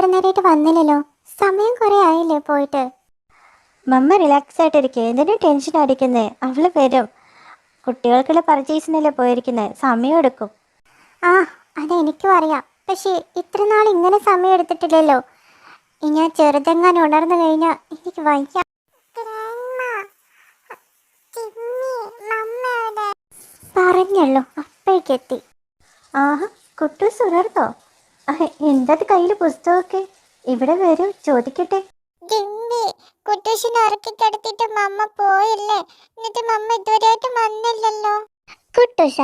ഇത്ര നേരമായിട്ട് വന്നില്ലല്ലോ. സമയം കുറെ ആയില്ലേ പോയിട്ട്. മമ്മ റിലാക്സ് ആയിട്ടിരിക്കുക എന്തിനും ടെൻഷൻ അടിക്കുന്നേ. അവൾ വരും. കുട്ടികൾക്കുള്ള പർച്ചേസിനല്ലേ പോയിരിക്കുന്നത് സമയം എടുക്കും. ആ അതെനിക്കും അറിയാം. പക്ഷേ ഇത്ര നാൾ ഇങ്ങനെ സമയം എടുത്തിട്ടില്ലല്ലോ. ഇനി ഞാൻ ചെറുതെങ്ങാൻ ഉണർന്നു കഴിഞ്ഞാൽ എനിക്ക് വയ്യ. പറഞ്ഞല്ലോ അപ്പോഴേക്കെത്തി. ആഹാ കുട്ടൂസ് ഉണർന്നോ? എന്തത് കയ്യിൽ പുസ്തകമൊക്കെ? ഇവിടെ വരൂ? ചോദിക്കട്ടെ. ജിമ്മി കുട്ടൂസിനെ ഉറക്കി കിടത്തിട്ട് മമ്മ പോയില്ലേ? എന്നിട്ട് മമ്മ ഇതുവരെയായിട്ടും വന്നില്ലല്ലോ. കുട്ടൂസ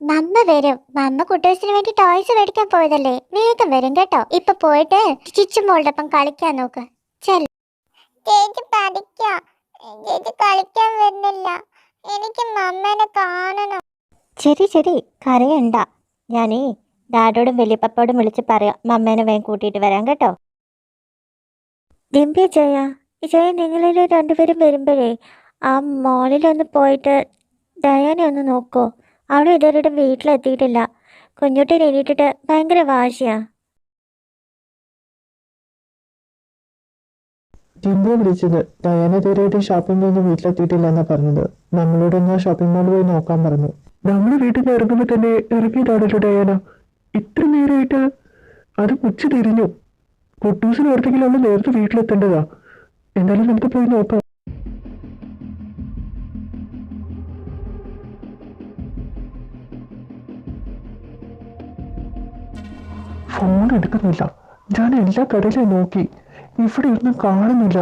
മമ്മ വരും. മമ്മ കുട്ടൂസിന് വേണ്ടി ടോയ്സ് മേടിക്കാൻ പോയതല്ലേ? വേഗം വരും കേട്ടോ. ഇപ്പൊ പോയിട്ട് ചിച്ചുമോളുടെ ഒപ്പം കളിക്കാൻ നോക്ക്. ചെല്ല ചേച്ചി പഠിക്കാം. ചേച്ചി കളിക്കാൻ വരുന്നില്ല. എനിക്ക് മമ്മേനെ കാണണം. ശരി ശരി കരയണ്ട. ഞാനേ ഡാഡോടും വലിയപ്പപ്പോടും വിളിച്ച് പറയാം. മമ്മേനെ വേഗം കൂട്ടിയിട്ട് വരാം കേട്ടോ. ദിമ്പി ജയ ജയ നിങ്ങളിൽ രണ്ടുപേരും വരുമ്പോഴേ ആ മോളിലൊന്ന് പോയിട്ട് ഡയാനെ ഒന്ന് നോക്കോ. അവിടെ ഇതുവരെ വീട്ടിലെത്തിയിട്ടില്ല. കുഞ്ഞുട്ടിനെ എണീറ്റിട്ട് ഭയങ്കര വാശിയാ. ടിംബു വിളിച്ചത് ഡയാന ഇതുവരെയായിട്ട് ഷോപ്പിംഗ് മോളിൽ വീട്ടിലെത്തിയിട്ടില്ല എന്നാ പറഞ്ഞത്. നമ്മളോടൊന്ന് ഷോപ്പിംഗ് മോളിൽ പോയി നോക്കാൻ പറഞ്ഞു. നമ്മൾ വീട്ടിൽ നിന്ന് ഇറങ്ങുമ്പോൾ തന്നെ ഇറങ്ങിയിട്ടാണല്ലോ ഡയാന. ഇത്ര നേരമായിട്ട് അത് ഉച്ച തിരിഞ്ഞു. കുട്ടൂസിന് ഓർത്തെങ്കിലും അവൾ നേരത്തെ വീട്ടിലെത്തേണ്ടതാ. എന്തായാലും നമുക്ക് പോയി നോക്കാം. ഫോൺ എടുക്കുന്നില്ല. ഞാൻ എല്ലാ കടയിലും നോക്കി. ഇവിടെ ഒന്നും കാണുന്നില്ല.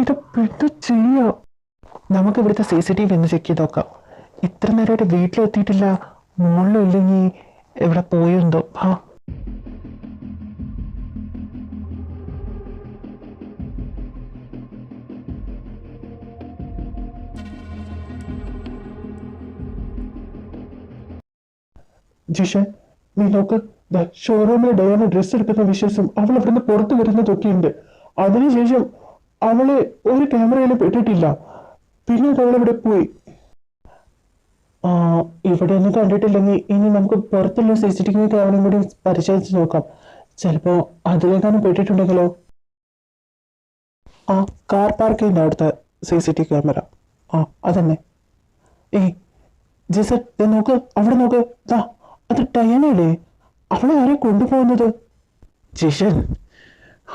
ഇത് എന്ത് ചെയ്യാം? നമുക്ക് ഇവിടുത്തെ സി സി ടി വി ഒന്ന് ചെക്ക് ചെയ്ത് നോക്കാം. ഇത്ര നേരമായിട്ട് വീട്ടിലെത്തിയിട്ടില്ല. മുകളിലും ഇല്ലെങ്കിൽ എവിടെ പോയിണ്ടോ? ആ. ജിഷൻ നീ നോക്ക്. ഷോറൂമിലെ ഡയാന ഡ്രസ്സ് എടുക്കുന്ന വിശ്വാസം അവൾ അവിടുന്ന് പുറത്തു വരുന്നതൊക്കെയുണ്ട് അതിനുശേഷം അവളെ ഒരു ക്യാമറയിലും പെട്ടിട്ടില്ല പിന്നെ അവൾ ഇവിടെ പോയി. ഇവിടെ ഒന്നും കണ്ടിട്ടില്ലെങ്കിൽ ഇനി നമുക്ക് പുറത്തുള്ള സി സി ടി വി ക്യാമറയും കൂടി പരിശോധിച്ച് നോക്കാം. ചിലപ്പോ അതിലേക്കാണ് പെട്ടിട്ടുണ്ടെങ്കിലോ ആ കാർ പാർക്ക് ചെയ്യുന്ന അടുത്ത സി സി ടി ക്യാമറ ആ അതന്നെ. ഏയ് ജിസർ ദേ നോക്ക് അവിടെ നോക്ക്. ദാ അത് ടയനല്ലേ അവളെ ആരെ കൊണ്ടുപോകുന്നത്? ജിഷൻ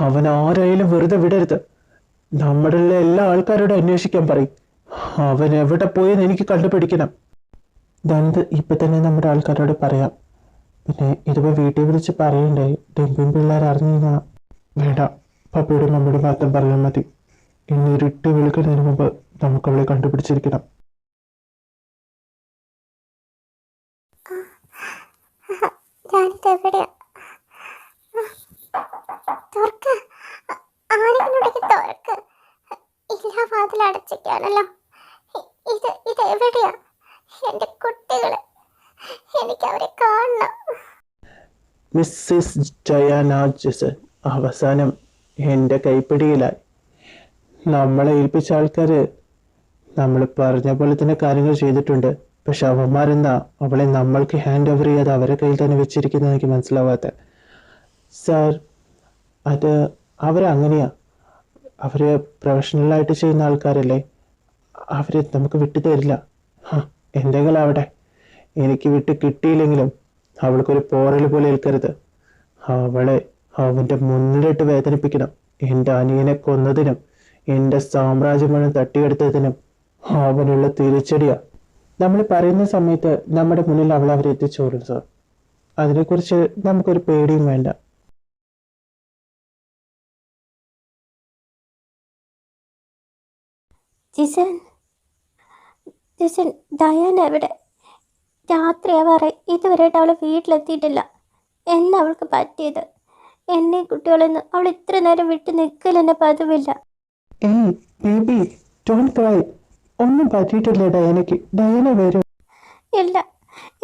അവൻ ആരായാലും വെറുതെ വിടരുത്. നമ്മുടെ എല്ലാ ആൾക്കാരോടും അന്വേഷിക്കാൻ പറയും. അവൻ എവിടെ പോയെന്ന് എനിക്ക് കണ്ടുപിടിക്കണം. ദന്ത് ഇപ്പൊ തന്നെ നമ്മുടെ ആൾക്കാരോട് പറയാം. പിന്നെ ഇതിപ്പോ വീട്ടിൽ വിളിച്ച് പറയണ്ടേ ഡെമ്പിൻ പിള്ളേർ അറിഞ്ഞാ വേണ്ട. പപ്പയുടെ മമ്മിയുടെ മാത്രം പറഞ്ഞാൽ മതി. ഇന്ന് ഇരുട്ട് വിളിക്കുന്നതിന് മുമ്പ് നമുക്ക് അവളെ കണ്ടുപിടിച്ചിരിക്കണം. ഞാനിത് ഇല്ല ഇത് ഇത് എവിടെയാ എന്റെ കുട്ടികൾ അവരെ കാണണം. മിസ്സിസ് ജയാന അവസാനം എന്റെ കൈപ്പിടിയിലായി. നമ്മളെ ഏൽപ്പിച്ച ആൾക്കാര് നമ്മൾ പറഞ്ഞ പോലെ തന്നെ കാര്യങ്ങൾ ചെയ്തിട്ടുണ്ട്. പക്ഷെ അവന്മാരെന്താ? അവളെ നമ്മൾക്ക് ഹാൻഡ് ഓവർ ചെയ്യാതെ അവരെ കയ്യിൽ തന്നെ വെച്ചിരിക്കുന്നത് എനിക്ക് മനസ്സിലാവാത്ത. സാർ അത് അവരങ്ങനെയാ അവർ പ്രൊഫഷണലായിട്ട് ചെയ്യുന്ന ആൾക്കാരല്ലേ. അവരെ നമുക്ക് വിട്ടു തരില്ല. എന്തെങ്കിലും ആവട്ടെ. എനിക്ക് വിട്ട് കിട്ടിയില്ലെങ്കിലും അവൾക്കൊരു പോറൽ പോലെ ഏൽക്കരുത്. അവളെ അവന്റെ മുന്നിലിട്ട് വേദനിപ്പിക്കണം. എന്റെ അനിയനെ കൊന്നതിനും എന്റെ സാമ്രാജ്യം മുഴുവൻ തട്ടിയെടുത്തതിനും അവനുള്ള തിരിച്ചടിയാ. നമ്മൾ പറയുന്ന സമയത്ത് നമ്മുടെ മുന്നിൽ അവൾ അവരെ എത്തിച്ചോളും സാർ അതിനെക്കുറിച്ച് നമുക്കൊരു പേടിയും വേണ്ട. ജിസൻ ജിസൻ ഡയാൻ എവിടെ? രാത്രിയാവാറെ ഇതുവരെയായിട്ട് അവൾ വീട്ടിലെത്തിയിട്ടില്ല. എന്നാ അവൾക്ക് പറ്റിയത്? എന്നെ കുട്ടികളൊന്നും അവൾ ഇത്ര നേരം വിട്ട് നിൽക്കലെന്നെ പതിവില്ല. ഏയ് ബേബി ഡോണ്ട് ക്രൈ ഒന്നും പറ്റിയിട്ടില്ല ഡയനയ്ക്ക് ഡയന വരും. ഇല്ല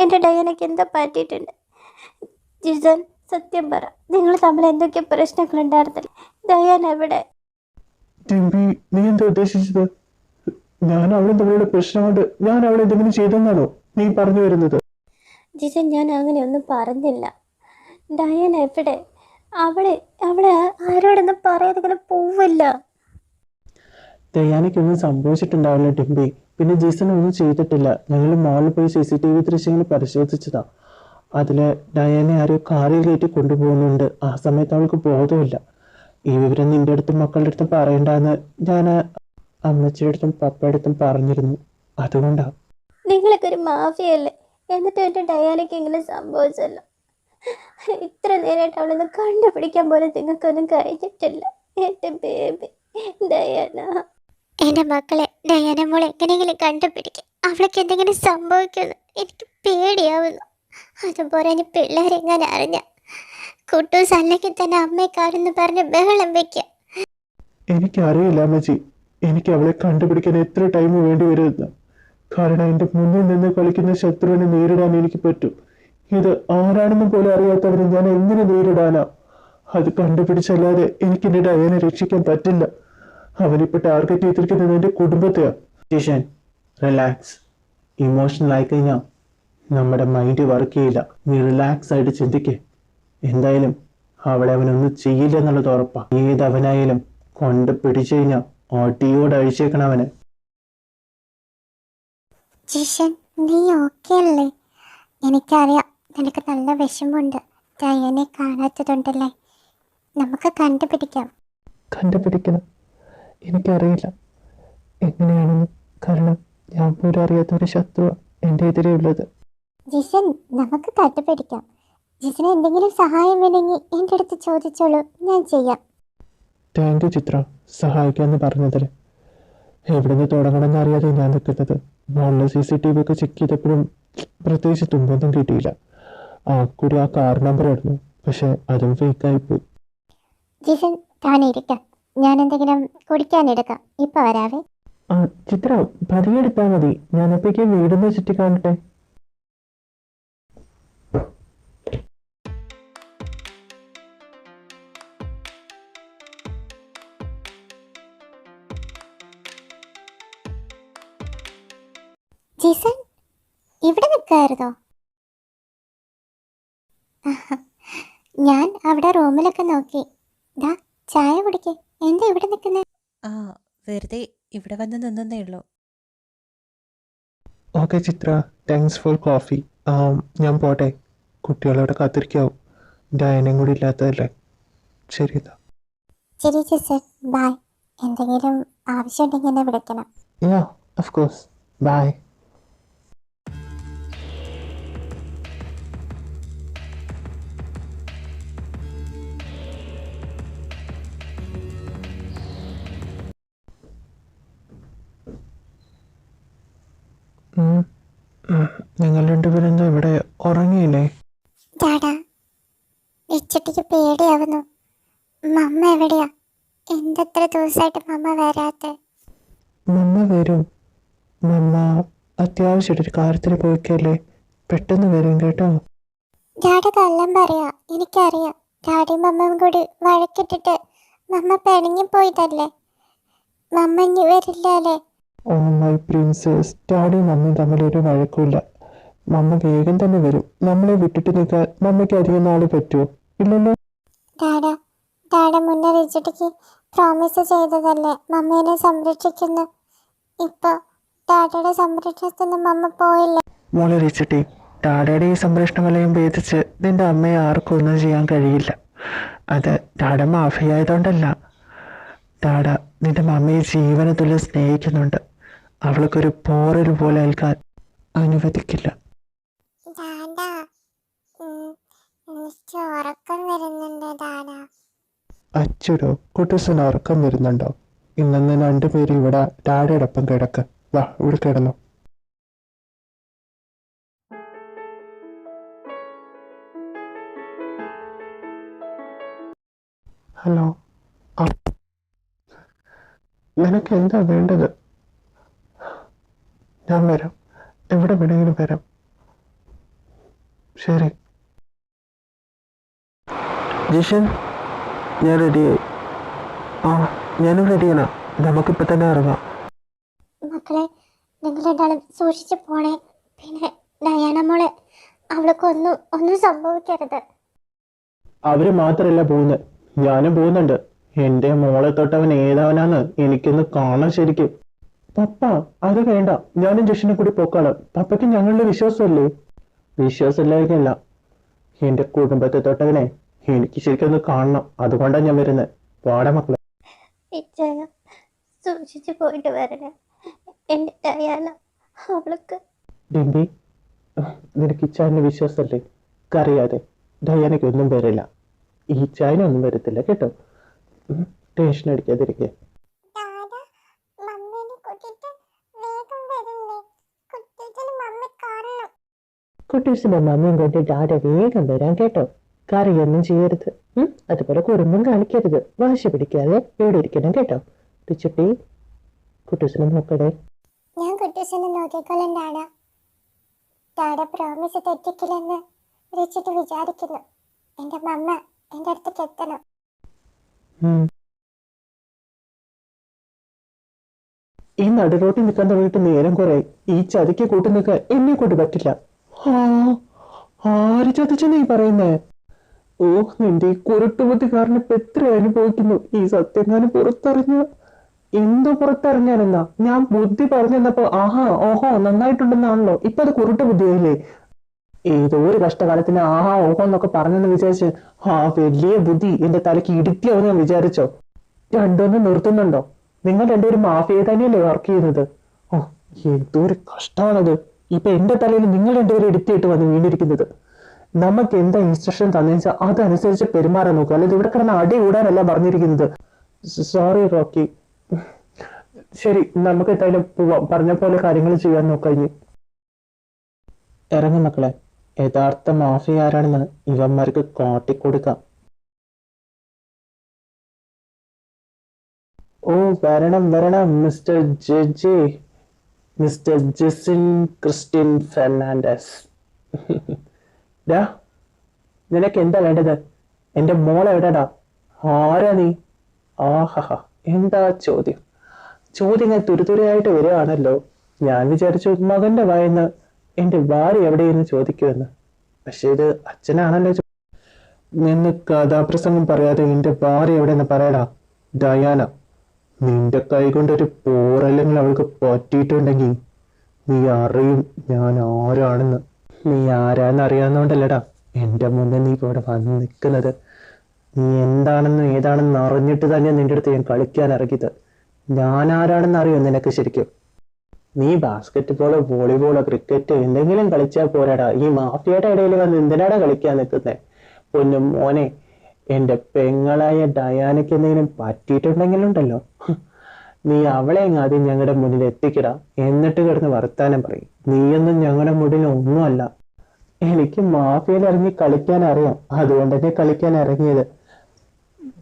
എന്റെ ഡയാനയ്ക്ക് എന്താ പറ്റിയിട്ടുണ്ട്. ജിസൻ സത്യം പറ നിങ്ങൾ തമ്മിൽ എന്തൊക്കെ പ്രശ്നങ്ങൾ ഉണ്ടായിരുന്നില്ല? ഡയാൻ എവിടെ? ടിംബി നീ എന്താ ഉദ്ദേശിച്ചത്? ഞാൻ അവളെ തമ്മിലുള്ള പ്രശ്നം കൊണ്ട് ഞാൻ അവളെ എന്തെങ്കിലും ചെയ്തെന്നാണോ? നീ പറഞ്ഞു വരുന്നത്? ജിജൻ ഞാൻ അങ്ങനെ ഒന്നും പറഞ്ഞില്ല. ഡയൻ എവിടെ? അവളെ അവളെ ആരോടൊന്നും പറയാതെ ഇങ്ങനെ പോവില്ല. ദയാനയ്ക്കൊന്നും സംഭവിച്ചിട്ടുണ്ടാവില്ല ടിംബി പിന്നെ ജീസൺ ഒന്നും ചെയ്തിട്ടില്ല. ഞങ്ങൾ മോളിൽ പോയി സി സി ടി വി ദൃശ്യങ്ങൾ പരിശോധിച്ചതാ. അതിൽ ഡയാനെ ആരോ കാറിൽ കയറ്റി കൊണ്ടുപോകുന്നുണ്ട്. ആ സമയത്ത് അവൾക്ക് ബോധമില്ല. ഈ വിവരം നിന്റെ അടുത്തും മക്കളുടെ അടുത്തും പറയണ്ടെന്ന് ഞാൻ അമ്മച്ചിയുടെ അടുത്തും പപ്പയുടെ അടുത്തും പറഞ്ഞിരുന്നു. അതുകൊണ്ടാ നിങ്ങളൊക്കെ ഒരു മാഫിയല്ലേ എന്നിട്ട് എന്റെ ഡയാനയ്ക്ക് ഇങ്ങനെ സംഭവിച്ചല്ലോ. ഇത്ര നേരമായിട്ട് അവളൊന്ന് കണ്ടുപിടിക്കാൻ പോലും നിങ്ങൾക്കൊന്നും കഴിഞ്ഞിട്ടില്ല. എന്റെ ബേബി ഡയാന. എന്റെ മക്കളെ ഡയാന മോളെ എങ്ങനെയെങ്കിലും കണ്ടുപിടിക്കും. അവൾക്ക് എന്തെങ്കിലും സംഭവിക്കുമെന്ന് എനിക്ക് പേടിയാവുന്നു. അതുപോലെ ഇനി പിള്ളേരെങ്ങനെ അറിഞ്ഞ കുട്ടൂസ് അല്ലെങ്കിൽ തന്നെ അമ്മയെ കാണുന്നു പറഞ്ഞ് ബഹളം വെക്കുക എനിക്കറിയില്ല അമ്മച്ചി. എനിക്ക് അവളെ കണ്ടുപിടിക്കാൻ എത്ര ടൈം വേണ്ടി വരുമെന്ന്. കാരണം എന്റെ മുന്നിൽ നിന്ന് കളിക്കുന്ന ശത്രുവിനെ നേരിടാൻ എനിക്ക് പറ്റും. ഇത് ആരാണെന്ന് പോലും അറിയാത്തവരെ ഞാൻ എങ്ങനെ നേരിടാനാ? അത് കണ്ടുപിടിച്ചല്ലാതെ എനിക്ക് എന്റെ ഡയനെ രക്ഷിക്കാൻ പറ്റില്ല. അവനിപ്പോ ടാർഗറ്റ് ചെയ്തിരിക്കുന്നത് എന്റെ കുടുംബത്തെയാ. റിലാക്സ് ഇമോഷണൽ ആയി കഴിഞ്ഞാൽ നമ്മുടെ മൈൻഡ് വർക്ക് ചെയ്യില്ല. നീ റിലാക്സ് ആയിട്ട് ചിന്തിക്കേ. എന്തായാലും അവളെ അവനൊന്നും ചെയ്യില്ല എന്നുള്ളത് ഉറപ്പാ. ഏതവനായാലും കൊണ്ട് പിടിച്ചു കഴിഞ്ഞാൽ ഓട്ടിയോട് അഴിച്ചേക്കണം അവന്. ജിഷൻ നീ ഓക്കെ അല്ലേ? എനിക്കറിയാം നിനക്ക് നല്ല വിഷമമുണ്ട്. ഡയനെ കാണാത്തതുണ്ടല്ലേ? നമുക്ക് കണ്ടുപിടിക്കാം. കണ്ടുപിടിക്കണം. എനിക്കറിയില്ല. എങ്ങനെയാണെന്ന് കാരണം ഞാൻ പോലും അറിയാത്ത ഒരു ശത്രു എന്റെ എതിരെ ഉള്ളത്. ജിസൻ നമുക്ക് കണ്ടുപിടിക്കാം. ജിസന് എന്തെങ്കിലും സഹായം വേണമെങ്കിൽ എന്റെ അടുത്ത് ചോദിച്ചോളൂ. ഞാൻ ചെയ്യാം. Thank you Chitra. സഹായിക്കാമെന്ന് പറഞ്ഞതിൽ എവിടുന്ന് തുടങ്ങണമെന്ന് അറിയാതെ ഞാൻ നിൽക്കുന്നത്. മോളിലെ സി സി ടി വി ഒക്കെ ചെക്ക് ചെയ്തപ്പോഴും പ്രത്യേകിച്ച് തുമ്പൊന്നും കിട്ടിയില്ല. ആ കൂടി ആ കാർ നമ്പർ ആയിരുന്നു. പക്ഷെ അതും ഫേക്ക് ജിസൻ താനെ ഇരിക്കാം ഞാൻ എന്തെങ്കിലും കുടിക്കാനെടുക്കാം ഇപ്പൊ വരാവേ. ആ ചിത്ര പതിയെടുത്താൽ മതി. വീടൊന്ന് വീടിന്ന് ചുറ്റി കാണട്ടെ. ജിസൻ ഇവിടെ നിൽക്കായിരുന്നോ ഞാൻ അവിടെ റൂമിലൊക്കെ നോക്കി. ദാ ചായ കുടിക്ക്. എന്താ ഇവിടെ നിൽക്കുന്നത് ആ വെറുതെ ഇവിടെ വന്ന് നിന്നേ ഉള്ളൂ. Okay Chitra thanks for coffee ഞാൻ പോട്ടെ. കുട്ടികളവിടെ കാത്തിരിക്കാവും. ഡയനും കൂടി ഇല്ലാത്തതല്ലേ? ശരി ശരി ജിസൻ ബൈ എന്തെങ്കിലും ആവശ്യമുണ്ടെങ്കിൽ എന്നെ വിളിക്കണം. യാ ഓഫ് കോഴ്സ് ബൈ നിങ്ങൾ രണ്ടുപേരും എന്താ ഇവിടെ ഉറങ്ങിയില്ലേ? ഡാഡാ ഇച്ചട്ടിക്ക് പേടിയാവുന്നു. മമ്മ എവിടെയാ? എന്തെത്ര ദിവസമായിട്ട് മമ്മ വരാത്ത? മമ്മ വരും. മമ്മ അത്യാവശ്യമായിട്ട് ഒരു കാര്യത്തിന് പോയിക്കല്ലേ? പെട്ടെന്ന് വരും കേട്ടോ. ഡാഡ കള്ളം പറയാ എനിക്കറിയാം. ഡാഡിയും മമ്മയും കൂടി വഴക്കിട്ടിട്ട് മമ്മ പിണങ്ങിപ്പോയതല്ലേ? മമ്മ ഇനി വരില്ല അല്ലേ? ഓ മൈ പ്രിൻസസ് ഡാഡിയും മമ്മിയും തമ്മിൽ ഒരു വഴക്കുമില്ല. മമ്മ വേഗം തന്നെ വരും. നമ്മളെ വിട്ടിട്ട് നിൽക്കാൻ മമ്മയ്ക്ക് അധികം നാൾ പറ്റുമോ ഇല്ലല്ലോ. ഡാഡ ഡാഡ മുന്നേ റിച്ചിട്ടിക്ക് പ്രോമിസ് ചെയ്തതല്ലേ? മമ്മേനെ സംരക്ഷിക്കുന്നു. ഇപ്പൊ ഡാഡയുടെ സംരക്ഷണത്തിൽ നിന്ന് മമ്മ പോയില്ല? മോളെ റിച്ചിട്ടി ഡാഡയുടെ ഈ സംരക്ഷണ വലയം ഭേദിച്ച് നിന്റെ അമ്മയെ ആർക്കും ഒന്നും ചെയ്യാൻ കഴിയില്ല. അത് ഡാഡ മാഫിയായതുകൊണ്ടല്ല. ഡാഡ നിന്റെ മമ്മയെ ജീവനത്തിൽ സ്നേഹിക്കുന്നുണ്ട്. അവൾക്കൊരു പോറൽ പോലെ ഏൽക്കാൻ അനുവദിക്കില്ല. അച്ഛനോ അച്ചുടോ കുട്ടൂസിന് ഉറക്കം വരുന്നുണ്ടോ? ഇന്നെന്ന് രണ്ടുപേരും ഇവിടെ ഡാഡിയോടൊപ്പം കിടക്ക്. വാ ഇവിടെ കിടന്നു. ഹലോ. നിനക്ക് എന്താ വേണ്ടത്? ഞാൻ വരാം. എവിടെ വേണമെങ്കിലും വരാം. ശരി. ജിഷൻ ഞാൻ റെഡിയായി ആ ഞാനും റെഡിയാണ് നമുക്കിപ്പോൾ തന്നെ ഇറങ്ങാം. മക്കളെ നിങ്ങൾ രണ്ടാളും സൂക്ഷിച്ചു പോണേ. പിന്നെ ഡയാന മോളെ അവൾക്ക് ഒന്നും ഒന്നും സംഭവിക്കരുത്. അവർ മാത്രല്ല പോകുന്നത്. ഞാനും പോകുന്നുണ്ട്. എന്റെ മോളെ തൊട്ടവൻ ഏതാവനാന്ന് എനിക്കൊന്ന് കാണാൻ ശരിക്കും. പപ്പ അത് വേണ്ട. ഞാനും ജഷിനെ കൂടി പോക്കാളാം പപ്പയ്ക്ക് ഞങ്ങളുടെ വിശ്വാസമല്ലേ? വിശ്വാസമില്ലായിരിക്കല്ല എന്റെ കുടുംബത്തെ തൊട്ടവനെ എനിക്ക് ശരിക്കും ഒന്ന് കാണണം. അതുകൊണ്ടാണ് ഞാൻ വരുന്നത്. പാടാ മക്കളെ. ഇച്ചയ സൂക്ഷിച്ചു പോയിട്ട് വരണേ. എന്റെ ഡയാന അവൾക്ക്. ഡിമ്പി നിനക്ക് ഈ വിശ്വാസല്ലേ വിശ്വാസമല്ലേ? കറിയാതെ. ഡയാനയ്ക്ക് ഒന്നും വരില്ല. ഈ ചായനൊന്നും വരത്തില്ല കേട്ടോ? ടെൻഷൻ അടിക്കാതിരിക്കുക ഡാഡ മമ്മീനെ കൂട്ടിട്ട് വേഗം വരില്ലേ കുട്ടീച്ചന് മമ്മി കാണണം കുട്ടീസിന്റെ മമ്മിയും കൊണ്ട് ഡാഡ വേഗം വരാൻ കേട്ടോ. കറിയൊന്നും ചെയ്യരുത്. ഉം, അതുപോലെ കുറുമ്പും കാണിക്കരുത്. വാശി പിടിക്കാതെ ഇവിടെ ഇരിക്കണം കേട്ടോ. പിച്ചുട്ടി കുട്ടീസിനെ നോക്കട്ടെ ഞാൻ കുട്ടീസിനെ നോക്കിക്കോളാം ഡാഡ ഡാഡ പ്രോമിസ് തെറ്റിക്കില്ലെന്ന് റിച്ചിട്ട് വിചാരിക്കുന്നു. എന്റെ മമ്മ എന്റെ അടുത്തേക്ക് എത്തണം. ഈ നടുറോട്ടിൽ നിൽക്കാൻ തുടങ്ങിയിട്ട് നേരം കുറെ. ഈ ചതിക്ക് കൂട്ടി നിൽക്കാൻ എന്നെ കൊണ്ട് പറ്റില്ല. ആര് നീ പറയുന്നേ? ഓ നിന്റെ ഈ കുരുട്ടുബുദ്ധിക്കാരനെ ഇപ്പൊ എത്ര അനുഭവിക്കുന്നു? ഈ സത്യം ഞാൻ പുറത്തറിഞ്ഞ. എന്തോ പുറത്തറിഞ്ഞാനെന്നാ? ഞാൻ ബുദ്ധി പറഞ്ഞു തന്നപ്പോ ആഹാ ഓഹോ നന്നായിട്ടുണ്ടെന്നാണല്ലോ. ഇപ്പൊ അത് കുരുട്ട് ബുദ്ധിയായില്ലേ ഏതോ ഒരു കഷ്ടകാലത്തിന് ആഹാ ഓഹോ എന്നൊക്കെ പറഞ്ഞെന്ന് വിചാരിച്ച് ആ വലിയ ബുദ്ധി എന്റെ തലക്ക് ഇടുക്കിയാവും ഞാൻ വിചാരിച്ചോ? രണ്ടൊന്നും നിർത്തുന്നുണ്ടോ? നിങ്ങൾ രണ്ടുപേരും മാഫിയ തന്നെയല്ലേ വർക്ക് ചെയ്യുന്നത്? ഓ എന്തോ ഒരു കഷ്ടമാണത് ഇപ്പൊ എന്റെ തലയിൽ നിങ്ങൾ രണ്ടുപേരും എടുത്തിട്ട് വന്ന് വീണിരിക്കുന്നത്. നമുക്ക് എന്താ ഇൻസ്ട്രക്ഷൻ തന്നെ വെച്ചാൽ അതനുസരിച്ച് പെരുമാറാൻ നോക്കുക. അല്ലെങ്കിൽ ഇവിടെ കിടന്ന് അടി കൂടാനല്ല പറഞ്ഞിരിക്കുന്നത്. Sorry Rocky. ശരി നമുക്ക് എന്തായാലും പോവാം. പറഞ്ഞ പോലെ കാര്യങ്ങൾ ചെയ്യാൻ നോക്കാം ഇനി. ഇറങ്ങും മക്കളെ. യഥാർത്ഥ മാഫിയ ആരാണെന്ന് ഇവന്മാർക്ക് കാട്ടിക്കൊടുക്കാം. ഓ വരണം വരണം mister JJ mister Jesin Christin Fernandez. ഡാ നിനക്ക് എന്താ വേണ്ടത്? എന്റെ മോൾ ആരാ നീ? ആഹാ എന്താ ചോദ്യം? ചോദ്യങ്ങൾ തുരുതുരയായിട്ട് വരികയാണല്ലോ. ഞാൻ വിചാരിച്ചു മകന്റെ വായെന്ന് എന്റെ ഭാര്യ എവിടെയെന്ന് ചോദിക്കുമെന്ന്. പക്ഷെ ഇത് അച്ഛനാണല്ലോ നിന്ന് കഥാപ്രസംഗം പറയാതെ എന്റെ ഭാര്യ എവിടെയെന്ന് പറയടാ? ഡയാന. നിന്റെ കൈ കൊണ്ടൊരു പോരല്ലെങ്കിൽ അവൾക്ക് പറ്റിയിട്ടുണ്ടെങ്കിൽ നീ അറിയും ഞാൻ ആരാണെന്ന്. നീ ആരാന്ന് അറിയാവുന്നോണ്ടല്ലടാ എന്റെ മുന്നിൽ നീ ഇവിടെ വന്ന് നിൽക്കുന്നത്. നീ എന്താണെന്ന് ഏതാണെന്ന് അറിഞ്ഞിട്ട് തന്നെ നിന്റെ അടുത്ത് ഞാൻ കളിക്കാൻ ഇറങ്ങിയത്. ഞാൻ ആരാണെന്ന് അറിയോ നിനക്ക് ശരിക്കും? നീ ബാസ്കറ്റ് ബോളോ വോളിബോളോ ക്രിക്കറ്റ് എന്തെങ്കിലും കളിച്ചാൽ പോരാടാ. ഈ മാഫിയയുടെ ഇടയിൽ വന്ന് എന്തിനാടാ കളിക്കാൻ നിൽക്കുന്നത് പൊന്നും മോനെ എന്റെ പെങ്ങളായ ഡയാനയ്ക്ക് എന്തെങ്കിലും പറ്റിയിട്ടുണ്ടെങ്കിലുണ്ടല്ലോ. നീ അവളെ ആദ്യം ഞങ്ങളുടെ മുന്നിൽ എത്തിക്കടാ. എന്നിട്ട് കിടന്ന് വർത്താനം പറയും. നീയൊന്നും ഞങ്ങളുടെ മുന്നിൽ ഒന്നുമല്ല. എനിക്ക് മാഫിയയിൽ ഇറങ്ങി കളിക്കാൻ അറിയാം. അതുകൊണ്ട് തന്നെ കളിക്കാൻ ഇറങ്ങിയത്.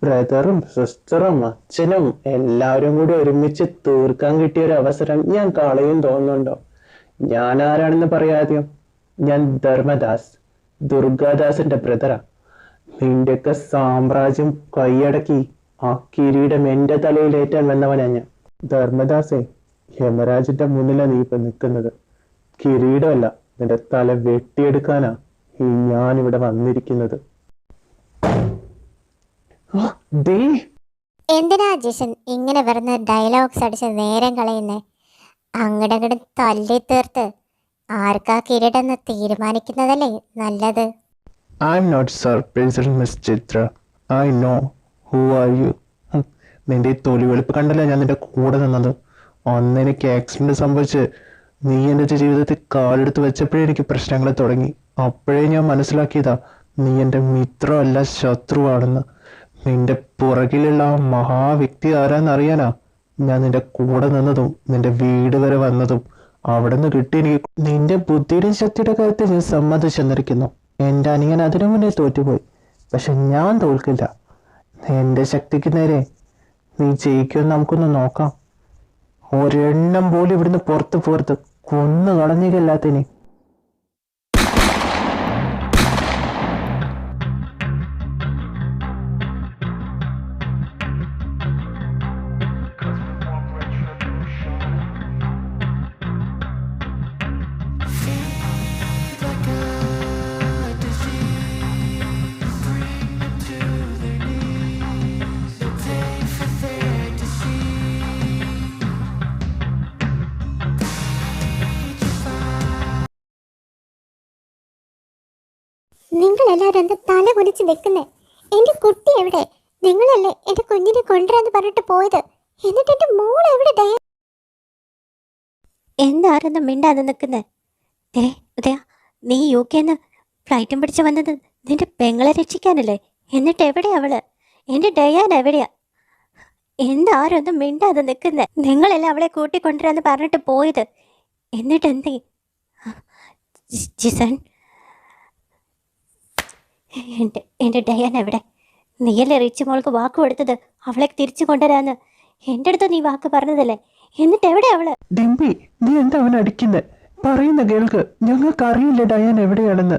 ബ്രദറും സിസ്റ്ററും അച്ഛനും എല്ലാവരും കൂടി ഒരുമിച്ച് തീർക്കാൻ കിട്ടിയ ഒരു അവസരം ഞാൻ കളയും തോന്നുന്നുണ്ടോ? ഞാൻ ആരാണെന്ന് പറയാദ്യം ഞാൻ ധർമ്മദാസ്. ദുർഗാദാസിന്റെ ബ്രദറാ. നിന്റെയൊക്കെ സാമ്രാജ്യം കൈയടക്കി ആ കിരീടം എന്റെ തലയിലേറ്റാൻ വന്നവനാ ഞാൻ. ധർമ്മദാസേ യമരാജിന്റെ മുന്നിലാ നീ ഇപ്പൊ നിൽക്കുന്നത്. കിരീടമല്ല നിന്റെ തല വെട്ടിയെടുക്കാനാ ഈ ഞാൻ ഇവിടെ വന്നിരിക്കുന്നത് എന്തിനാ ജിഷൻ ഇങ്ങനെ വരുന്ന ഡയലോഗ്സ് അടിച്ച് നേരം കളയുന്നേ? അങ്ങടങ്ങട് തല്ലി തീർത്ത് ആർക്കാ കിരീടെന്ന് തീരുമാനിക്കുന്നതല്ലേ നല്ലത്? I'm not surprised, Miss Chitra. I know. Who are you. നിന്റെ ഈ തൊലി വെളുപ്പ് കണ്ടല്ല ഞാൻ നിന്റെ കൂടെ നിന്നത്? അന്ന് എനിക്ക് ആക്സിഡന്റ് സംഭവിച്ച് നീ എന്റെ ജീവിതത്തിൽ കാലെടുത്ത് വെച്ചപ്പോഴേ എനിക്ക് പ്രശ്നങ്ങൾ തുടങ്ങി. അപ്പോഴേ ഞാൻ മനസ്സിലാക്കിയതാ നീ എന്റെ മിത്രമല്ല ശത്രുവാണെന്ന്. നിന്റെ പുറകിലുള്ള ആ മഹാവ്യക്തി ആരാന്ന് അറിയാനാ? ഞാൻ നിന്റെ കൂടെ നിന്നതും നിന്റെ വീട് വരെ വന്നതും. അവിടെ നിന്ന് കിട്ടി എനിക്ക് നിന്റെ ബുദ്ധിയുടെയും ശക്തിയുടെ കാര്യത്തിൽ ഞാൻ സമ്മതിച്ചെന്നിരിക്കുന്നു. എന്റെ അനിയൻ അതിനു മുന്നേ തോറ്റുപോയി. പക്ഷെ ഞാൻ തോൽക്കില്ല. എന്റെ ശക്തിക്ക് നേരെ നീ ജയിക്കുമെന്ന് നമുക്കൊന്ന് നോക്കാം. ഒരെണ്ണം പോലും ഇവിടുന്ന് പുറത്ത് പുറത്ത് കൊന്നു കളഞ്ഞില്ലാത്തിനി നിങ്ങൾ എല്ലാവരും എന്താ തല കുനിച്ച് നിൽക്കുന്നേ എന്റെ കുട്ടി എവിടെ നിങ്ങളല്ലേ എന്റെ കുഞ്ഞിനെ കൊണ്ടുവരാന്ന് പറഞ്ഞിട്ട് പോയത് എന്നിട്ട് എന്റെ മോൾ എവിടെ ഡയ എന്താരെന്ന് മിണ്ടാതെ നിൽക്കുന്നേ ദേ ഉദയ നീ യു കെന്ന് ഫ്ലൈറ്റും പിടിച്ച് വന്നത് നിന്റെ പെങ്ങളെ രക്ഷിക്കാനല്ലേ എന്നിട്ട് എവിടെയാ അവൾ എന്റെ ഡയാൻ എവിടെയാ എന്താരൊന്നും മിണ്ടാതെ നിൽക്കുന്നേ നിങ്ങളെല്ലാം അവളെ കൂട്ടിക്കൊണ്ടുവരാന്ന് പറഞ്ഞിട്ട് പോയത് എന്നിട്ട് എന്തേ ജിസൺ എന്റെ എന്റെ ഡയാൻ എവിടെ? നീയല്ലേ റിച്ച് മോൾക്ക് വാക്ക് കൊടുത്തത് അവളെ തിരിച്ചു കൊണ്ടുവരാന്ന്. എന്റെ അടുത്ത് നീ വാക്ക് പറഞ്ഞതല്ലേ? എന്നിട്ട് എവിടെ അവൾ? ഡിംപി നീ എന്താ അവൻ അടിക്കുന്നത് പറയുന്ന കേൾക്ക് ഞങ്ങൾക്ക് അറിയില്ല ഡയാൻ എവിടെയാണെന്ന്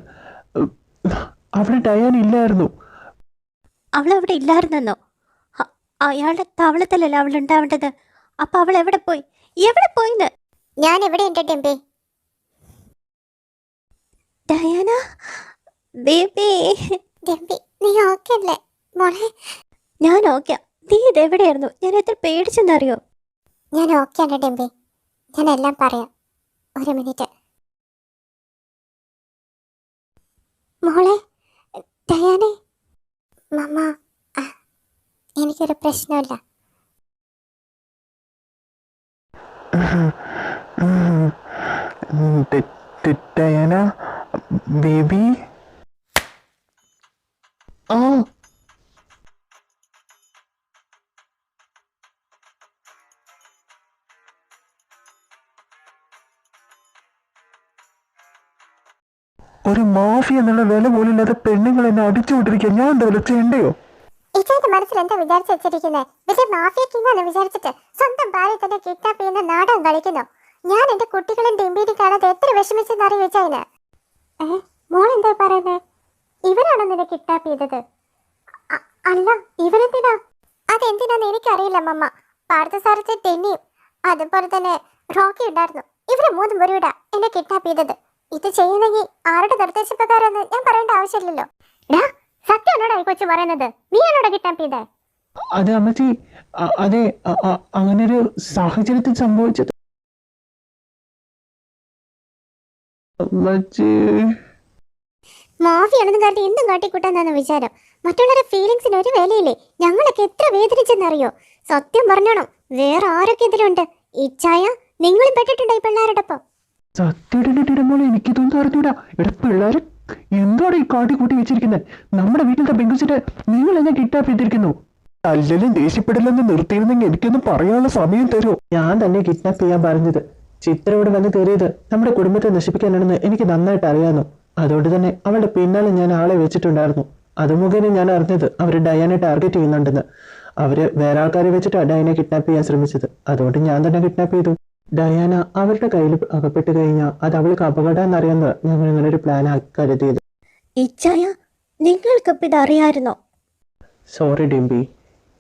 അവിടെ ഡയാൻ ഇല്ലായിരുന്നു. അവളവിടെ ഇല്ലായിരുന്നെന്നോ അ- അയാളുടെ താവളത്തിലല്ലേ അവൾ ഉണ്ടാവേണ്ടത്? അപ്പൊ അവൾ എവിടെ പോയി? എവിടെ പോയിന്ന്? ഞാൻ എവിടെ ഉണ്ട് ടെമ്പേ ഡയാന ബേബി. ടെമ്പി നീ ഓക്കെ അല്ലേ? മോളെ. ഞാൻ ഓക്കെ നീ ഇതെവിടെയായിരുന്നു ഞാൻ എത്ര പേടിച്ചെന്നറിയോ? ഞാൻ ഓക്കെ ആണ് ടെമ്പി ഞാൻ എല്ലാം പറയാം. ഒരു മിനിറ്റ് മോളെ ഡയാനെ. മമ്മ എനിക്കൊരു പ്രശ്നമില്ല. Diana baby? ആ. ഒരു മാഫി എന്നുള്ള വില പോലില്ലാത്ത പെണ്ണുങ്ങൾ എന്നെ അടിച്ചു വിട്ടിരിക്കാൻ ഞാൻ എന്താ വിളിച്ചേണ്ടയോ ഇച്ചയുടെ മനസ്സിൽ എന്താ വിചാരിച്ചു വെച്ചിരിക്കുന്നത് വലിയ മാഫിയ കിങ്ങാന്ന് വിചാരിച്ചിട്ട് സ്വന്തം ഭാര്യ തന്നെ കിഡ്നാപ്പ് ചെയ്യുന്ന നാടകം കളിക്കുന്നു. ഞാൻ എന്റെ കുട്ടികളും ഡിമ്പിയും കാണാതെ എത്ര വിഷമിച്ചെന്ന് അറിയോ ചൈന മോൾ എന്താ പറയുന്നത് ഇവനാണോ നിന്നെ കിഡ്നാപ്പ് ചെയ്തത്? അല്ല ഇവരെന്തിനാ അതെന്തിനാന്ന് എനിക്കറിയില്ല മമ്മ. പാർത്ഥസാരത്തെ ടെന്നിയും അതുപോലെ തന്നെ റോക്കി ഉണ്ടായിരുന്നു. ഇവരെ മൂന്നും പേരുടെ എന്നെ കിഡ്നാപ്പ് ചെയ്തത്. ഇത് ചെയ്യുന്നെങ്കിൽ ആരുടെ നിർദ്ദേശപ്രകാരമെന്ന് ഞാൻ പറയേണ്ട ആവശ്യമില്ലല്ലോ. ഡാ സത്യമാണോടാ ഈ കൊച്ചു പറയുന്നത്? നീയാണോടാ കിഡ്നാപ്പ് ചെയ്തേ? അത് അമ്മച്ചി അതെ അങ്ങനൊരു സാഹചര്യത്തിൽ സംഭവിച്ചത്. അമ്മച്ചി. മാഫിയാണെന്ന് കാട്ടി എന്തും കാട്ടിക്കൂട്ടാന്നാണ് വിചാരം. മറ്റുള്ളവരുടെ ഫീലിങ്സിന് ഒരു വിലയില്ലേ? ഞങ്ങളൊക്കെ എത്ര വേദനിച്ചെന്നറിയോ? സത്യം പറഞ്ഞോണം വേറെ ആരൊക്കെ ഇതിലുണ്ട്? ഇച്ചായ നിങ്ങളും പെട്ടിട്ടുണ്ടോ ഈ പിള്ളേരോടൊപ്പം? സത്യടനെ എനിക്കിതൊന്നും അറിഞ്ഞൂടാ. ഇവിടെ പിള്ളേർ എന്താണ് ഈ കാട്ടി കൂട്ടി വെച്ചിരിക്കുന്നത് നമ്മുടെ വീട്ടിലത്തെ പെങ്കുച്ചിട്ട് നിങ്ങൾ എന്നെ കിഡ്നാപ്പ് ചെയ്തിരിക്കുന്നു അല്ലെങ്കിലും ദേഷ്യപ്പെടില്ലെന്ന് നിർത്തിയിരുന്നെങ്കിൽ എനിക്കൊന്നും പറയാനുള്ള സമയം തരുമോ ഞാൻ തന്നെ കിഡ്നാപ്പ് ചെയ്യാൻ പറഞ്ഞത്. ചിത്രയോട് ഇവിടെ വന്ന് കയറിയത് നമ്മുടെ കുടുംബത്തെ നശിപ്പിക്കാനാണെന്ന് എനിക്ക് നന്നായിട്ട് അറിയാമോ അതുകൊണ്ട് തന്നെ അവളുടെ പിന്നാലെ ഞാൻ ആളെ വെച്ചിട്ടുണ്ടായിരുന്നു. അത് മുഖേന ഞാൻ അറിഞ്ഞത് അവർ ഡയാനെ ടാർഗറ്റ് ചെയ്യുന്നുണ്ടെന്ന്. അവർ വേറെ ആൾക്കാരെ വെച്ചിട്ടാണ് ഡയാനെ കിഡ്നാപ്പ് ചെയ്യാൻ ശ്രമിച്ചത്. അതുകൊണ്ട് ഞാൻ തന്നെ കിഡ്നാപ്പ് ചെയ്തു. ഡയാന അവരുടെ കയ്യിൽ അകപ്പെട്ട് കഴിഞ്ഞാൽ അത് അവൾക്ക് അപകടം എന്നറിയുന്നത് ഞങ്ങൾ ഇങ്ങനെ ഒരു പ്ലാൻ ആക്കി കരുതിയത്. ഇച്ചായ നിങ്ങൾക്കിപ്പോൾ ഇതറിയായിരുന്നോ സോറി ഡിംബി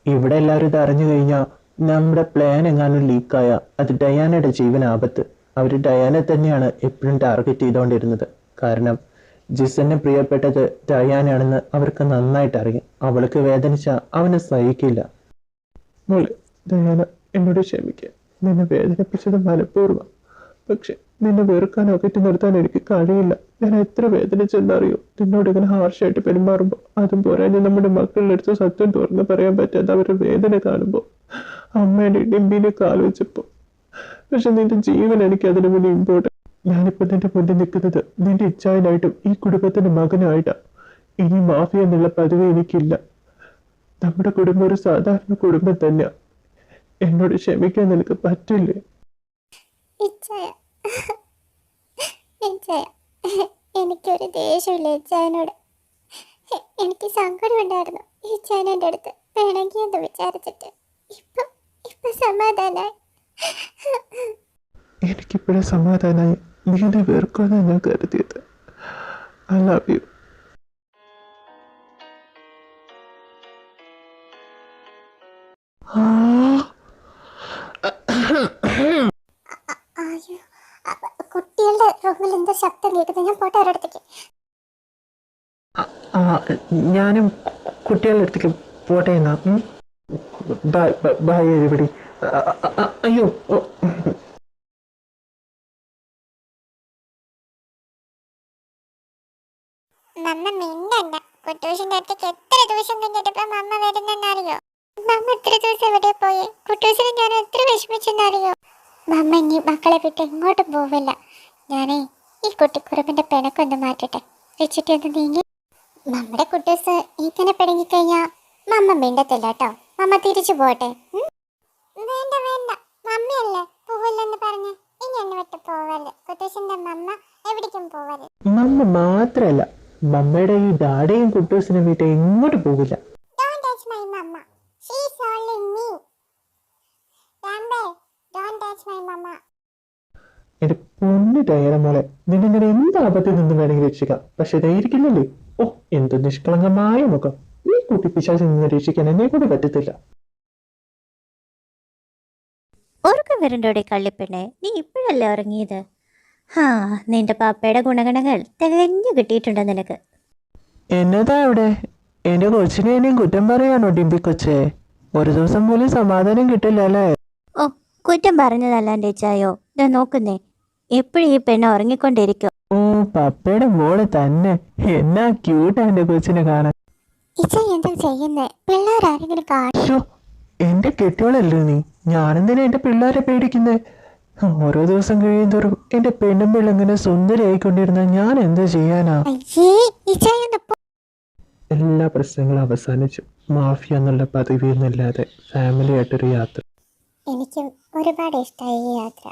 ഇവിടെ എല്ലാവരും ഇത് അറിഞ്ഞു കഴിഞ്ഞാൽ നമ്മുടെ പ്ലാൻ എങ്ങാനും ലീക്കായ അത് ഡയാനയുടെ ജീവൻ ആപത്ത് അവർ ഡയാനെ തന്നെയാണ് എപ്പോഴും ടാർഗറ്റ് ചെയ്തുകൊണ്ടിരുന്നത് കാരണം ജിസന് പ്രിയപ്പെട്ടത് ഡയാനാണെന്ന് അവർക്ക് നന്നായിട്ട് അറിയാം അവൾക്ക് വേദനിച്ച അവനെ സഹിക്കില്ല. എന്നോട് ക്ഷമിക്കുക നിന്നെ വേദനിപ്പിച്ചത് മനഃപൂർവം. പക്ഷെ നിന്നെ വെറുക്കാനോ കെട്ടി നിർത്താൻ എനിക്ക് കഴിയില്ല. ഞാൻ എത്ര വേദനിച്ചെന്നറിയോ? നിന്നോട് ഇങ്ങനെ ഹാർഷായിട്ട് പെരുമാറുമ്പോൾ അതും പോരാഞ്ഞ് നമ്മുടെ മക്കളുടെ അടുത്ത് സത്യം തുറന്ന് പറയാൻ പറ്റാതെ അവരുടെ വേദന കാണുമ്പോൾ അമ്മേനെ ഡിമ്പിനെ കാലുവെച്ചപ്പോൾ പക്ഷെ നിന്റെ ജീവൻ എനിക്ക് അതിനു മുന്നേ ഇമ്പോർട്ടന്റ് ഞാനിപ്പോൾ നിന്റെ മുന്നിൽ നിൽക്കുന്നത് നിന്റെ ഇച്ഛായനായിട്ടും ഈ കുടുംബത്തിന്റെ മകനായിട്ടാണ് ഇനി മാഫിയ എന്നുള്ള പദവി എനിക്കില്ല. നമ്മുടെ കുടുംബം ഒരു സാധാരണ കുടുംബം തന്നെയാ. എന്നോട് ക്ഷമിക്കാൻ നിനക്ക് പറ്റില്ലേ? എനിക്കൊരു ദേഷ്യമില്ല ഇച്ചായനോട് എനിക്ക് സങ്കടമുണ്ടായിരുന്നു ഇച്ചായൻ എന്റെ അടുത്ത് പിണങ്ങിയെന്ന് വിചാരിച്ചിട്ട്. ഇപ്പം ഇപ്പം സമാധാനായി. എനിക്കിപ്പോഴും സമാധാനമായി നീ എന്നെ ഞാൻ കരുതിയത്. ഐ ലവ് യു കുട്ടികളുടെ റൂമിൽ എന്തോ ശബ്ദം കേൾക്കുന്നത് ഞാൻ പോട്ടെ ഞാനും കുട്ടികളുടെ അടുത്തേക്ക് പോട്ടെ എന്നാ. ബായ് ബൈ ബൈ- ബൈ അയ്യോ മമ്മ ഇനി മക്കളെ വിട്ട് എങ്ങോട്ടും പോവില്ല. ഞാനേ ഈ കുട്ടിക്കുറുപ്പിന്റെ പിണക്കൊന്ന് മാറ്റട്ടെ. വെച്ചിട്ട് ഒന്ന് നീങ്ങി. നമ്മുടെ കുട്ടീസ് ഇങ്ങനെ പിണങ്ങിക്കഴിഞ്ഞാ മമ്മ മിണ്ടത്തില്ല കേട്ടോ. മമ്മ തിരിച്ചു പോട്ടെ? വേണ്ട വേണ്ട. മമ്മയല്ലേ പോവില്ലെന്ന് പറഞ്ഞ് ഇനി എന്നെ വിട്ട് പോവല്ലേ കുട്ടൂസിന്റെ മമ്മ എവിടേക്കും പോവല്ലേ മമ്മ മാത്രല്ല മമ്മയുടെ ഈ ഡാഡിയും കുട്ടീസിനും വീട്ടിൽ എങ്ങോട്ട് പോകില്ല എന്റെ പൊന്നു ടയറ മോളെ. നിന്നെ ഞാൻ എന്ത് ആപത്തിൽ നിന്ന് വേണമെങ്കിൽ രക്ഷിക്കാം? പക്ഷെ ധൈര്യിക്കില്ലല്ലേ ഓ എന്ത് നിഷ്കളങ്കമായ മുഖം. ഈ കുട്ടി പിശാചിൽ നിന്ന് രക്ഷിക്കാൻ എന്നെ കൂടി പറ്റത്തില്ല. ഉറക്കം വരണ്ടോടെ കള്ളിപ്പെണ്ണെ. നീ ഇപ്പോഴല്ലേ ഉറങ്ങിയത്? ഹാ നിന്റെ പാപ്പയുടെ ഗുണഗണങ്ങൾ തികഞ്ഞു കിട്ടിയിട്ടുണ്ട് നിനക്ക്. എന്നതാ അവിടെ? എന്റെ കൊച്ചിനെ ഇനിയും കുറ്റം പറയാനോ ഡിമ്പി കൊച്ചേ? ഒരു ദിവസം പോലും സമാധാനം കിട്ടില്ല അല്ലേ ഓ കുറ്റം പറഞ്ഞതല്ല എന്റെ ചായോ ഞാൻ നോക്കുന്നേ. എപ്പോഴും ഈ പെണ്ണ് ഉറങ്ങിക്കൊണ്ടിരിക്കും. ഓ പപ്പയുടെ മോൾ തന്നെ. എന്നാ ക്യൂട്ടാ എന്റെ കൊച്ചിനെ കാണാൻ. ഇച്ച എന്താ ചെയ്യുന്നേ? പിള്ളേർ ആരെങ്കിലും കാണും. ശ്ശോ, എന്റെ കെട്ടിയോളല്ലേ നീ? ഞാനെന്തിനാ എന്റെ പിള്ളേരെ പേടിക്കുന്നേ? ഓരോ ദിവസം കഴിയുന്തോറും എന്റെ പെണ്ണും പിള്ളങ്ങനെ സുന്ദരിയായിക്കൊണ്ടിരുന്ന ഞാൻ എന്താ ചെയ്യാനാ? അയ്യേ ഇച്ച ഒന്ന് പോ. എല്ലാ പ്രശ്നങ്ങളും അവസാനിച്ചു. മാഫിയ എന്നുള്ള പദവി ഫാമിലിയായിട്ടൊരു ഫാമിലി ആയിട്ടൊരു യാത്ര. എനിക്കും ഒരുപാട് ഇഷ്ടമായി ഈ യാത്ര.